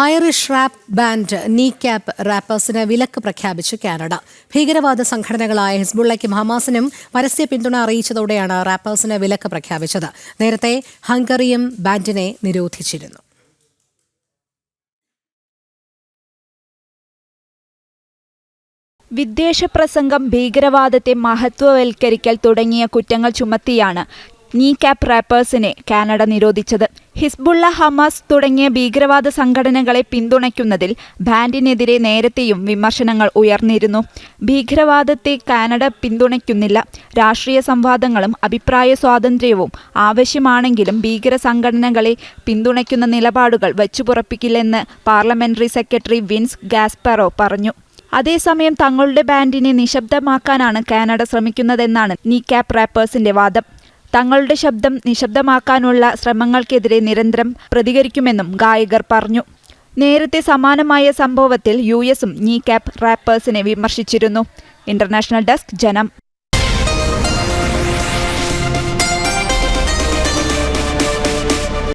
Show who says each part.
Speaker 1: Irish rap band Kneecap റാപ്പേഴ്സിന് വിലക്ക് പ്രഖ്യാപിച്ചു കാനഡ. ഭീകരവാദ സംഘടനകളായ ഹിസ്ബുള്ളയ്ക്കും ഹമാസിനും പരസ്യ പിന്തുണ അറിയിച്ചതോടെയാണ് റാപ്പേഴ്സിന് വിലക്ക് പ്രഖ്യാപിച്ചത്. നേരത്തെ ഹംഗറിയും ബാൻഡിനെ നിരോധിച്ചിരുന്നു.
Speaker 2: വിദ്വേഷ പ്രസംഗം ഭീകരവാദത്തെ മഹത്വവൽക്കരിക്കൽ തുടങ്ങിയ കുറ്റങ്ങൾ ചുമത്തിയാണ് നീ ക്യാപ്പ് റാപ്പേഴ്സിനെ കാനഡ നിരോധിച്ചത്. ഹിസ്ബുള്ള ഹമാസ് തുടങ്ങിയ ഭീകരവാദ സംഘടനകളെ പിന്തുണയ്ക്കുന്നതിൽ ബാൻഡിനെതിരെ നേരത്തെയും വിമർശനങ്ങൾ ഉയർന്നിരുന്നു. ഭീകരവാദത്തെ കാനഡ പിന്തുണയ്ക്കുന്നില്ല. രാഷ്ട്രീയ സംവാദങ്ങളും അഭിപ്രായ സ്വാതന്ത്ര്യവും ആവശ്യമാണെങ്കിലും ഭീകര സംഘടനകളെ പിന്തുണയ്ക്കുന്ന നിലപാടുകൾ വച്ചുപുറപ്പിക്കില്ലെന്ന് പാർലമെന്ററി സെക്രട്ടറി വിൻസ് ഗാസ്പറോ പറഞ്ഞു. അതേസമയം തങ്ങളുടെ ബാൻഡിനെ നിശബ്ദമാക്കാനാണ് കാനഡ ശ്രമിക്കുന്നതെന്നാണ് നീ ക്യാപ്പ് റാപ്പേഴ്സിന്റെ വാദം. തങ്ങളുടെ ശബ്ദം നിശബ്ദമാക്കാനുള്ള ശ്രമങ്ങൾക്കെതിരെ നിരന്തരം പ്രതികരിക്കുമെന്നും ഗായകർ പറഞ്ഞു. നേരത്തെ സമാനമായ സംഭവത്തിൽ യു എസും നീ ക്യാപ് റാപ്പേഴ്സിനെ വിമർശിച്ചിരുന്നു. International desk Janam.